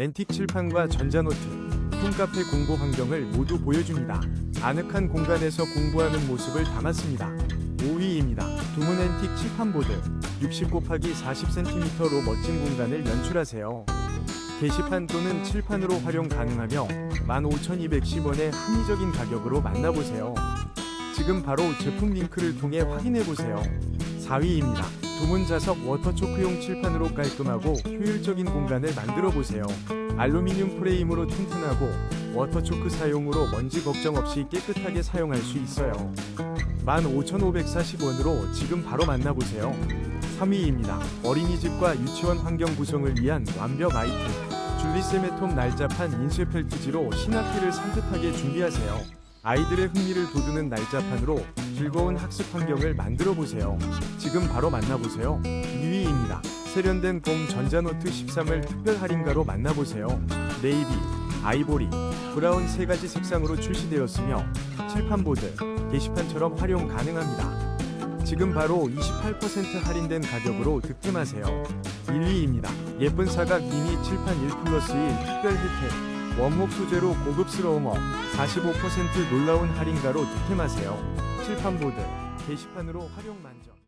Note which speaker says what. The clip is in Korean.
Speaker 1: 앤틱 칠판과 전자노트, 홈카페 공부 환경을 모두 보여줍니다. 아늑한 공간에서 공부하는 모습을 담았습니다. 5위입니다. 두문 앤틱 칠판보드 60 곱하기 40cm로 멋진 공간을 연출하세요. 게시판 또는 칠판으로 활용 가능하며 15,210원의 합리적인 가격으로 만나보세요. 지금 바로 제품 링크를 통해 확인해보세요. 4위입니다. 두문 자석 워터초크용 칠판으로 깔끔하고 효율적인 공간을 만들어 보세요. 알루미늄 프레임으로 튼튼하고 워터초크 사용으로 먼지 걱정 없이 깨끗하게 사용할 수 있어요. 15,540원으로 지금 바로 만나보세요. 3위입니다. 어린이집과 유치원 환경 구성을 위한 완벽 아이템. 줄리세메톰 날짜판 인쇄펠트지로 신학기를 산뜻하게 준비하세요. 아이들의 흥미를 돋우는 날짜판으로 즐거운 학습 환경을 만들어 보세요. 지금 바로 만나보세요. 2위입니다. 세련된 봄 전자노트 13을 특별 할인가로 만나보세요. 네이비, 아이보리, 브라운 세 가지 색상으로 출시되었으며 칠판 보드, 게시판처럼 활용 가능합니다. 지금 바로 28% 할인된 가격으로 득템하세요. 1위입니다. 예쁜 사각 미니 칠판 1 플러스 1 특별 혜택. 원목 소재로 고급스러움어 45% 놀라운 할인가로 득템하세요. 칠판보드, 게시판으로 활용 만점.